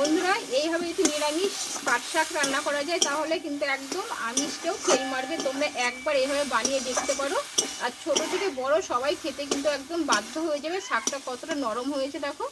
বন্ধুরা, এইভাবে যদি নিরামিষ পাট শাক রান্না করা যায়, তাহলে কিন্তু একদম আমিষটাও খেয়ে মারবে। তোমরা একবার এইভাবে বানিয়ে দেখতে পারো। আর ছোট থেকে বড় সবাই খেতে কিন্তু একদম বাধ্য হয়ে যাবে। শাকটা কতটা নরম হয়েছে দেখো।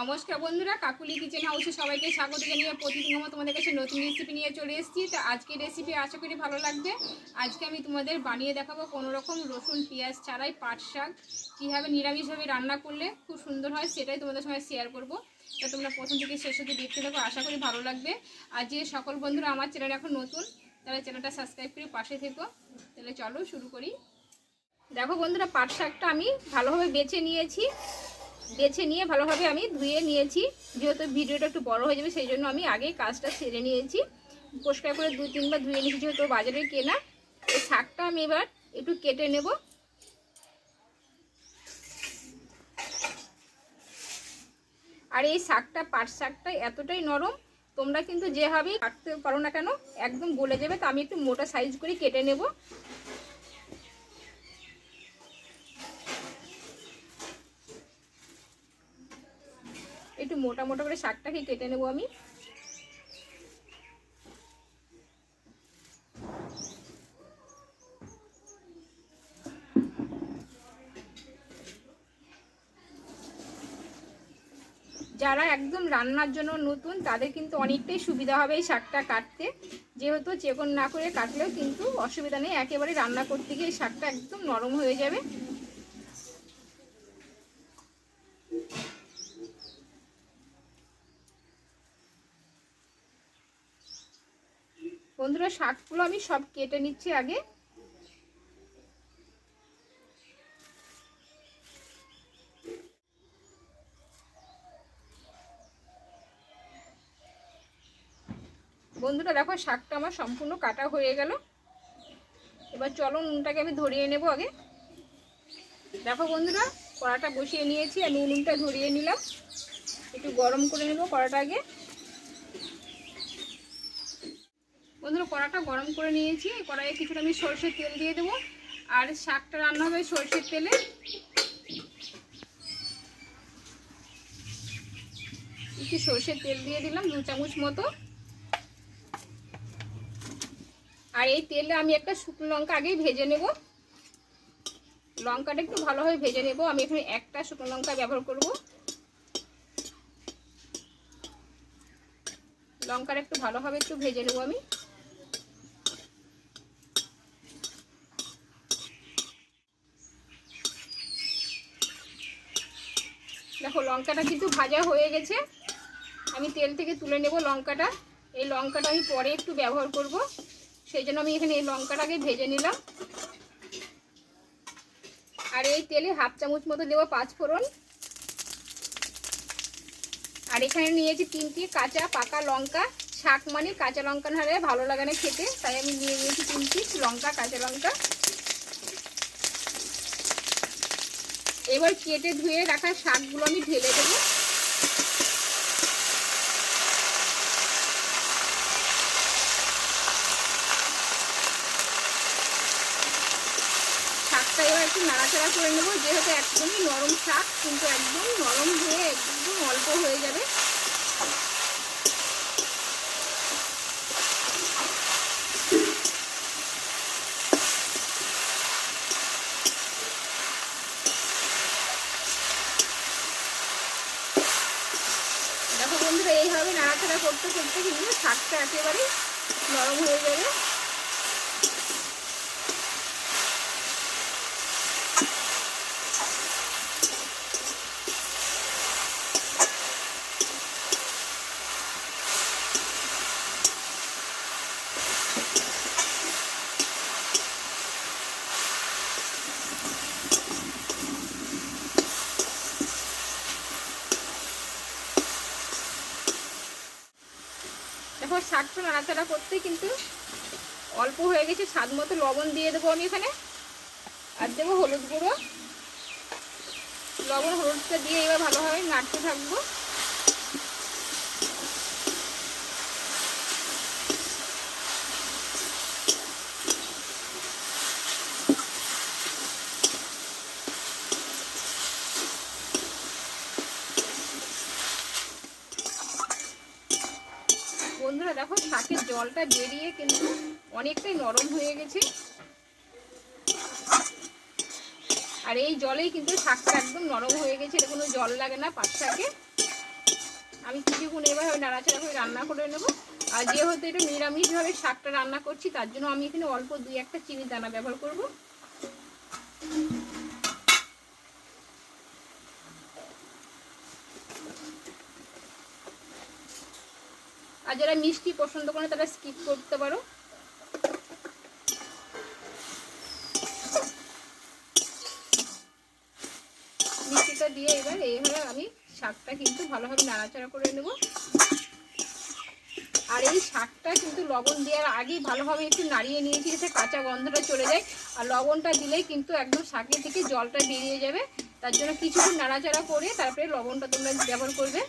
নমস্কার বন্ধুরা, কাকুলি কিচেন হাউসে সবাইকে স্বাগত জানিয়ে প্রতিদিন আমার তোমাদের কাছে নতুন রেসিপি নিয়ে চলে এসেছি। তো আজকে রেসিপি আশা করি ভালো লাগবে। আজকে আমি তোমাদের বানিয়ে দেখাবো কোনো রকম রসুন, পেঁয়াজ ছাড়াই পাট শাক। কীভাবে নিরামিষভাবে রান্না করলে খুব সুন্দর হয় সেটাই তোমাদের সঙ্গে শেয়ার করব। তা তোমরা প্রথম থেকে শেষ অবধি দেখতে থাকো, আশা করি ভালো লাগবে। আর যে সকল বন্ধুরা আমার চ্যানেল এখন নতুন, তারা চ্যানেলটা সাবস্ক্রাইব করে পাশে থেকো। তাহলে চলো শুরু করি। দেখো বন্ধুরা, পাট শাকটা আমি ভালোভাবে বেছে নিয়েছি। বেছে নিয়ে ভালোভাবে আমি ধুয়ে নিয়েছি। যেহেতু ভিডিওটা একটু বড় হয়ে যাবে, সেই জন্য আমি আগে কাজটা সেরে নিয়েছি। পরিষ্কার করে দুই তিনবার ধুয়ে নিয়েছি, যেহেতু বাজারে কেনা। এই শাকটা আমি এবার একটু কেটে নেব। আর এই শাকটা, পাট শাকটা এতটাই নরম, তোমরা কিন্তু যেভাবেই কাটতে পারো না কেন, একদম গলে যাবে। তো আমি একটু মোটা সাইজ করে কেটে নেব। মোটা মোটা করে শাকটাকে কেটে নেব আমি। যারা একদম রান্নার জন্য নতুন, তাদের কিন্তু অনেকটাই সুবিধা হবে এই শাকটা কাটতে। যেহেতু চেকন না করে কাটলেও কিন্তু অসুবিধা নেই, একেবারে রান্না করতে গিয়ে শাকটা একদম নরম হয়ে যাবে। বন্ধুরা, শাকগুলো আমি সব কেটে নিচ্ছি আগে। বন্ধুরা, দেখো, শাকটা আমার সম্পূর্ণ কাটা হয়ে গেল। এবার চলো, নুনটাকে আমি ধরিয়ে নেব আগে। দেখো বন্ধুরা, কড়াটা বসিয়ে নিয়েছি আমি নুনটা ধরিয়ে নিলাম। একটু গরম করে নেব কড়াটা আগে বন্ধুরা কড়াটা গরম করে নিয়েছি। কড়াইয়ে কিছুটা আমি সর্ষের তেল দিয়ে দেবো। আর শাকটা রান্না হবে সর্ষের তেলে। একটু সর্ষের তেল দিয়ে দিলাম, দু চামচ মতো। আর এই তেলে আমি একটা শুকনো লঙ্কা আগেই ভেজে নেব। লঙ্কাটা একটু ভালোভাবে ভেজে নেব। আমি এখানে একটা শুকনো লঙ্কা ব্যবহার করব। লঙ্কাটা একটু ভালোভাবে একটু ভেজে নেব আমি। দেখো, লঙ্কাটা কিন্তু ভাজা হয়ে গেছে। আমি তেল থেকে তুলে নেব লঙ্কাটা। এই লঙ্কাটা আমি পরে একটু ব্যবহার করব। সেই জন্য আমি এখানে এই লঙ্কাটাকে ভেজে নিলাম। আর এই তেলে হাফ চামচ মতো দেবো পাঁচ ফোড়ন। আর এখানে নিয়েছি তিনটি কাঁচা পাকা লঙ্কা। শাক মানে কাঁচা লঙ্কা না হলে ভালো লাগে না খেতে, তাই আমি নিয়ে নিয়েছি তিনটি লঙ্কা, কাঁচা লঙ্কা। এবার কেটে ধুয়ে রাখা শাকগুলো আমি ঢেলে দেবো। শাকটা এবার একটু নাড়াচাড়া করে নেব। যেহেতু একদমই নরম শাক, কিন্তু একদম নরম হয়ে একদম অল্প হয়ে যাবে। দেখো বন্ধুরা এইভাবে নাড়াচাড়া করতে করতে কিন্তু শাকটা একেবারেই নরম হয়ে যাবে। দেখো শাকটা নাড়াচাড়া করতে, কিন্তু অল্প হয়ে গেছে, স্বাদ মতো লবণ দিয়ে দেবো আমি এখানে। আর দেবো হলুদ গুঁড়ো। লবণ, হলুদটা দিয়ে এবার ভালোভাবে নাড়তে থাকব বন্ধুরা দেখো, শাকের জলটা বেরিয়ে কিন্তু অনেকটাই নরম হয়ে গেছে। আর এই জলেই কিন্তু শাকটা একদম নরম হয়ে গেছে, এটা কোনো জল লাগে না পাট শাকে। আমি কিছুক্ষণ এভাবে নাড়াচাড়া করে রান্না করে নেব। আর যেহেতু এটা নিরামিষভাবে শাকটা রান্না করছি, তার জন্য আমি এখানে অল্প দুই একটা চিনি দানা ব্যবহার করব। আর যারা মিষ্টি পছন্দ করে তারা স্কিপ করতে পারো। মিষ্টিটা দিয়ে এবার এইভাবে আমি শাকটা কিন্তু ভালোভাবে নাড়াচাড়া করে নেব। আর এই শাকটা কিন্তু লবণ দেওয়ার আগেই ভালোভাবে একটু নাড়িয়ে নিয়েছি, যাতে কাঁচা গন্ধটা চলে যায়। আর লবণটা দিলেই কিন্তু একদম শাকের থেকে জলটা বেরিয়ে যাবে। তার জন্য কিছুক্ষণ নাড়াচাড়া করে তারপরে লবণটা তোমরা ব্যবহার করবে।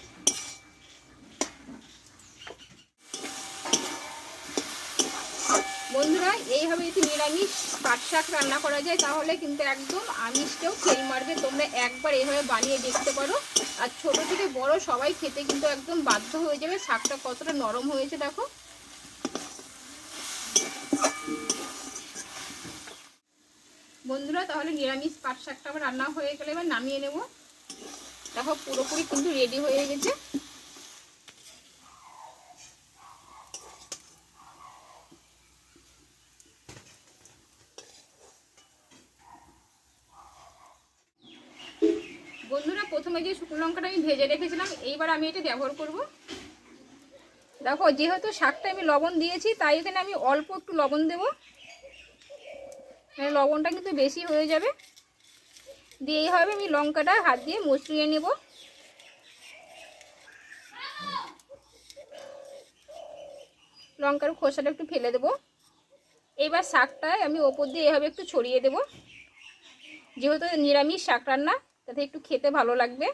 বন্ধুরা, এইভাবে যদি নিরামিষ পাট শাক রান্না করা যায়, তাহলে কিন্তু একদম আমিষটাও খেয়ে মারবে। তোমরা একবার এইভাবে বানিয়ে দেখতে পারো। আর ছোট থেকে বড় সবাই খেতে কিন্তু একদম বাধ্য হয়ে যাবে। শাকটা কতটা নরম হয়েছে, দেখো। বন্ধুরা, তাহলে নিরামিষ পাট শাকটা আবার রান্না হয়ে গেলে এবার নামিয়ে নেব। দেখো, পুরোপুরি কিন্তু রেডি হয়ে গেছে। বন্ধুরা, প্রথমে যে শুকনো লঙ্কাটা আমি ভেজে রেখেছিলাম, এইবার আমি এটা ব্যবহার করব। দেখো, যেহেতু শাকটা আমি লবণ দিয়েছি, তাই এখানে আমি অল্প একটু লবণ দেব। মানে লবণটা কিন্তু বেশি হয়ে যাবে। দিয়ে এইভাবে আমি লঙ্কাটা হাত দিয়ে মচড়িয়ে নেব। লঙ্কার খোসাটা একটু ফেলে দেব। এইবার শাকটায় আমি ওপর দিয়ে এভাবে একটু ছড়িয়ে দেব। যেহেতু নিরামিষ শাক রান্না তাতে একটু খেতে ভালো লাগবে।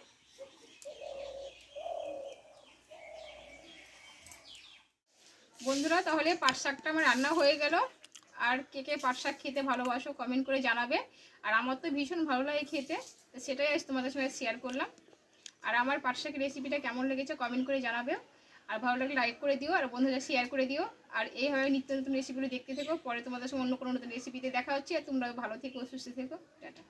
বন্ধুরা, তাহলে পাট শাকটা আমার রান্না হয়ে গেল। আর কে কে পাট শাক খেতে ভালোবাসো কমেন্ট করে জানাবে। আর আমার তো ভীষণ ভালো লাগে খেতে, তো সেটাই আজ তোমাদের সঙ্গে শেয়ার করলাম। আর আমার পাট শাকের রেসিপিটা কেমন লেগেছে কমেন্ট করে জানাবে। আর ভালো লাগলে লাইক করে দিও, আর বন্ধুরা শেয়ার করে দিও। আর এইভাবে নিত্য নতুন রেসিপিগুলো দেখতে থেকো, পরে তোমাদের সঙ্গে অন্য কোনো নতুন রেসিপিতে দেখা হচ্ছে। আর তোমরা ভালো থেকো, সুস্থ থেকো, টাটা।